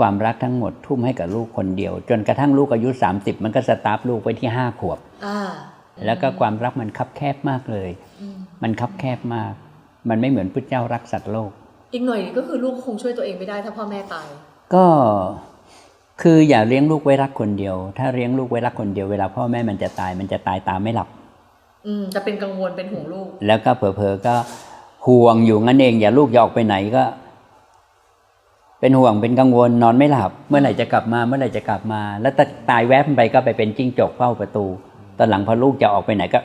ความรักทั้งหมดทุ่มให้กับลูกคนเดียว จนกระทั่งลูกอายุ 30 มันก็สตาร์ฟลูกไว้ที่ 5 ขวบอ่าแล้วก็ความรักมันคับแคบมากเลยอืมมันคับแคบมาก มันไม่เหมือนพุทธเจ้ารักสัตว์โลก อีกหน่อยก็คือลูกคงช่วยตัวเองไม่ได้ถ้าพ่อแม่ตาย ก็คืออย่าเลี้ยงลูกไว้รักคนเดียว ถ้าเลี้ยงลูกไว้รักคนเดียวเวลาพ่อแม่มันจะตายมันจะตายตามไม่หลับ อืมจะเป็นกังวลเป็นห่วงลูก แล้วก็เผลอๆก็ห่วงอยู่งั้นเอง อย่าลูกจะออกไปไหนก็ เป็นห่วงเป็นกังวลนอนไม่หลับ เมื่อไหร่จะกลับมาเมื่อไหร่จะกลับมา แล้วถ้าตายแวบไปก็ไปเป็นจิ้งจกเฝ้าประตู ตอนหลังพอลูกจะออกไปไหนก็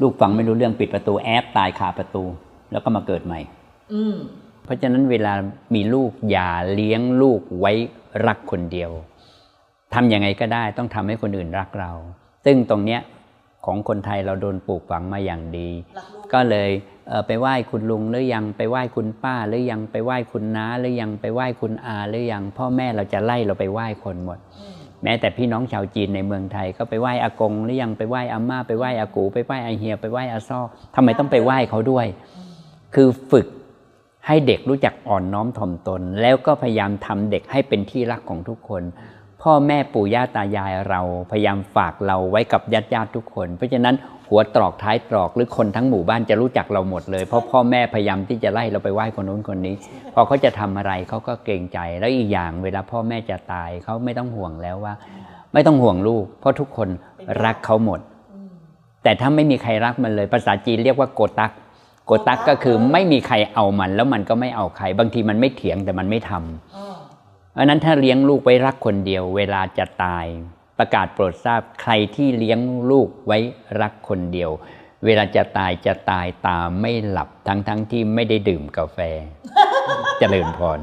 ลูกฟังไม่รู้เรื่องปิดประตูแอบตายคาประตู แล้วก็มาเกิดใหม่ อืมเพราะฉะนั้นเวลามีลูกอย่าเลี้ยงลูกไว้รักคนเดียวทำยังไงก็ได้ต้องทำให้คนอื่นรักเรา ซึ่งตรงเนี้ยของคนไทยเราโดนปลูกฝังมาอย่างดีรักลูกก็เลยเอ่อ ไปไหว้คุณลุงหรือยังไปไหว้คุณป้าหรือยังไปไหว้คุณน้าหรือยังไปไหว้คุณอาหรือยังพ่อแม่เราจะไล่เราไปไหว้คนหมดอืมแม้แต่พี่น้องชาวจีนในเมืองไทยก็ไปไหว้อากงหรือยังไปไหว้อาม่าไปไหว้อากูไปไหว้อาเฮียไปไหว้อาซ่อทำไมต้องไปไหว้เขาด้วยอืมคือฝึกให้เด็กรู้จักอ่อนน้อมถ่อมตน แล้วก็พยายามทำเด็กให้เป็นที่รักของทุกคน พ่อแม่ปู่ย่าตายายเราพยายามฝากเราไว้กับญาติญาติทุกคน เพราะฉะนั้นหัวตรอกท้ายตรอกหรือคนทั้งหมู่บ้านจะรู้จักเราหมดเลยเพราะพ่อแม่พยายามที่จะไล่เราไปไหว้คนนู้นคนนี้ พอเขาจะทำอะไรเขาก็เกรงใจแล้วอีกอย่างเวลาพ่อแม่จะตายเขาไม่ต้องห่วงแล้วว่า ไม่ต้องห่วงลูก เพราะทุกคนรักเขาหมด แต่ถ้าไม่มีใครรักมันเลย ภาษาจีนเรียกว่าโกตักโกตักก็คือไม่มีใครเอามันแล้วมันก็ไม่เอาใคร บางทีมันไม่เถียงแต่มันไม่ทำ อ๋อเพราะนั้นถ้าเลี้ยงลูกไว้รักคนเดียว เวลาจะตาย ประกาศโปรดทราบใครที่เลี้ยงลูกไว้รักคนเดียว เวลาจะตายจะตายตาไม่หลับทั้งทั้งที่ไม่ได้ดื่มกาแฟเจริญพร